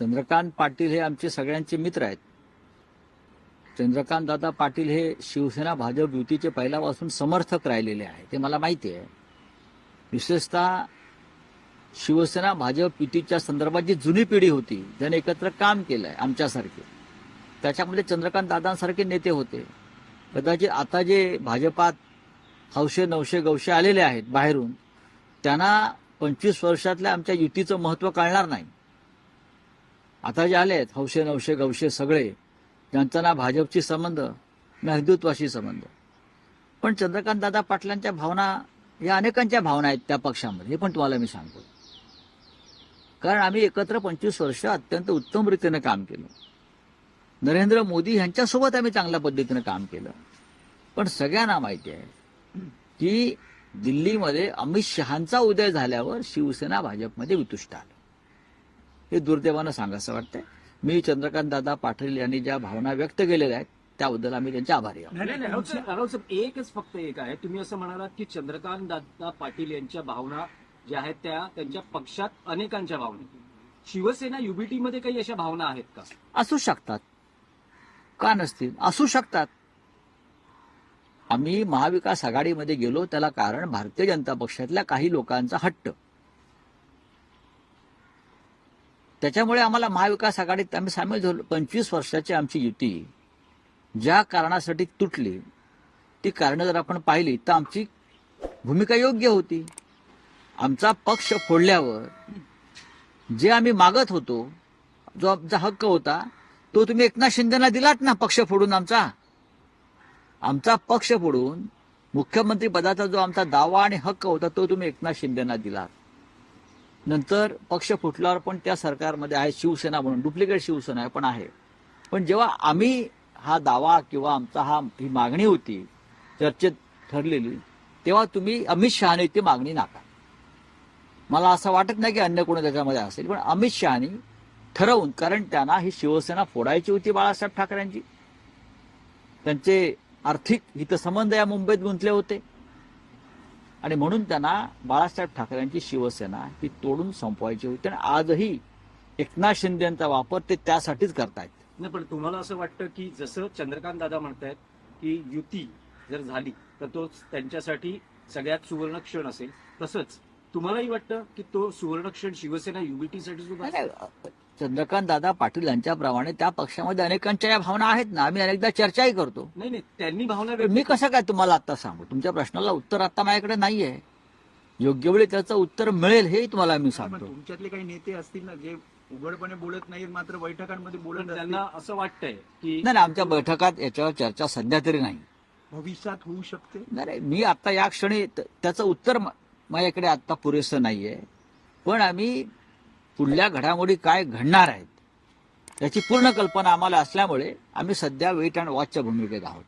चंद्रकांत पाटील हे आमचे सगळ्यांचे मित्र आहेत. चंद्रकांत दादा पाटील हे शिवसेना भाजप युतीचे पहिल्यापासून समर्थक राहिलेले आहे ते मला माहिती आहे. विशेषतः शिवसेना भाजप युतीच्या संदर्भात जी जुनी पिढी होती ज्याने एकत्र काम केलं आहे आमच्यासारखे त्याच्यामध्ये चंद्रकांत दादांसारखे नेते होते. कदाचित आता जे भाजपात हौशे नवशे गवशे आलेले आहेत बाहेरून त्यांना पंचवीस वर्षातल्या आमच्या युतीचं महत्त्व कळणार नाही. आता जे आले आहेत हौशे नवशे गवशे सगळे ज्यांचा ना भाजपशी संबंध ना हिंदुत्वाशी संबंध. पण चंद्रकांत दादा पाटलांच्या भावना या अनेकांच्या भावना आहेत त्या पक्षामध्ये. हे पण तुम्हाला मी सांगतो. कारण आम्ही एकत्र पंचवीस वर्ष अत्यंत उत्तम रीतीनं काम केलं. नरेंद्र मोदी यांच्यासोबत आम्ही चांगल्या पद्धतीनं काम केलं. पण सगळ्यांना माहिती आहे की दिल्लीमध्ये अमित शहांचा उदय झाल्यावर शिवसेना भाजपमध्ये वितुष्टात हे दुर्दैवानं सांगायचं वाटतंय. मी चंद्रकांत दादा पाटील यांनी ज्या भावना व्यक्त केलेल्या आहेत त्याबद्दल आम्ही त्यांचे आभारी आहोत. एकच फक्त एक आहे. तुम्ही असं म्हणालात की चंद्रकांत दादा पाटील यांच्या भावना ज्या आहेत त्या त्यांच्या पक्षात अनेकांच्या भावना शिवसेना युबीटी मध्ये काही अशा भावना आहेत का? असू शकतात. का नसतील? असू शकतात. आम्ही महाविकास आघाडीमध्ये गेलो त्याला कारण भारतीय जनता पक्षातल्या काही लोकांचा हट्ट. त्याच्यामुळे आम्हाला महाविकास आघाडीत आम्ही सामील झालो. पंचवीस वर्षाची आमची युती ज्या कारणासाठी तुटली ती कारणं जर आपण पाहिली तर आमची भूमिका योग्य होती. आमचा पक्ष फोडल्यावर जे आम्ही मागत होतो जो आमचा हक्क होता तो तुम्ही एकनाथ शिंदेना दिलात ना पक्ष फोडून आमचा? आमचा पक्ष फोडून मुख्यमंत्री पदाचा जो आमचा दावा आणि हक्क होता तो तुम्ही एकनाथ शिंदेना दिलात. नंतर पक्ष फुटल्यावर पण त्या सरकारमध्ये आहे शिवसेना म्हणून डुप्लिकेट शिवसेना आहे पण आहे. पण जेव्हा आम्ही हा दावा किंवा आमचा हा ही मागणी होती चर्चेत ठरलेली तेव्हा तुम्ही अमित शहाने ती मागणी नाका. मला असं वाटत नाही की अन्य कोणी त्याच्यामध्ये असेल पण अमित शहानी ठरवून कारण त्यांना ही शिवसेना फोडायची होती बाळासाहेब ठाकरेंची. त्यांचे आर्थिक हितसंबंध या मुंबईत गुंतले होते. आणि म्हणून त्यांना बाळासाहेब ठाकरेंची शिवसेना ही तोडून संपवायची होती. आणि आजही एकनाथ शिंदेचा वापर ते त्यासाठीच करतायत. नाही पण तुम्हाला असं वाटतं की जसं चंद्रकांत दादा म्हणतायत की युती जर झाली तर तो त्यांच्यासाठी सगळ्यात सुवर्ण क्षण असेल. तसंच तुम्हालाही वाटतं की तो सुवर्ण क्षण शिवसेना युबीटी साठी सुद्धा चंद्रकांत दादा पाटील यांच्याप्रमाणे त्या पक्षामध्ये अनेकांच्या या भावना आहेत ना. आम्ही अनेकदा चर्चाही करतो. नाही नाही त्यांनी भावना मी कसं काय तुम्हाला आता सांगू? तुमच्या प्रश्नाला उत्तर आता माझ्याकडे नाहीये. योग्य वेळी त्याचं उत्तर मिळेल हे तुम्हाला मी सांगतो. तुमच्यातले काही नेते असतील ना जे उघडपणे बोलत नाहीत मात्र बैठकांमध्ये बोलत. त्यांना असं वाटतंय की नाही नाही, आमच्या बैठकात याच्यावर चर्चा सध्या तरी नाही. भविष्यात होऊ शकते? नाही नाही, मी आता या क्षणी त्याचं उत्तर माझ्याकडे आता पुरेसं नाहीये. पण आम्ही पुढल्या घडामोडी काय घडणार आहेत याची पूर्ण कल्पना आम्हाला असल्यामुळे आम्ही सध्या वेट अँड वॉचच्या भूमिकेत आहोत.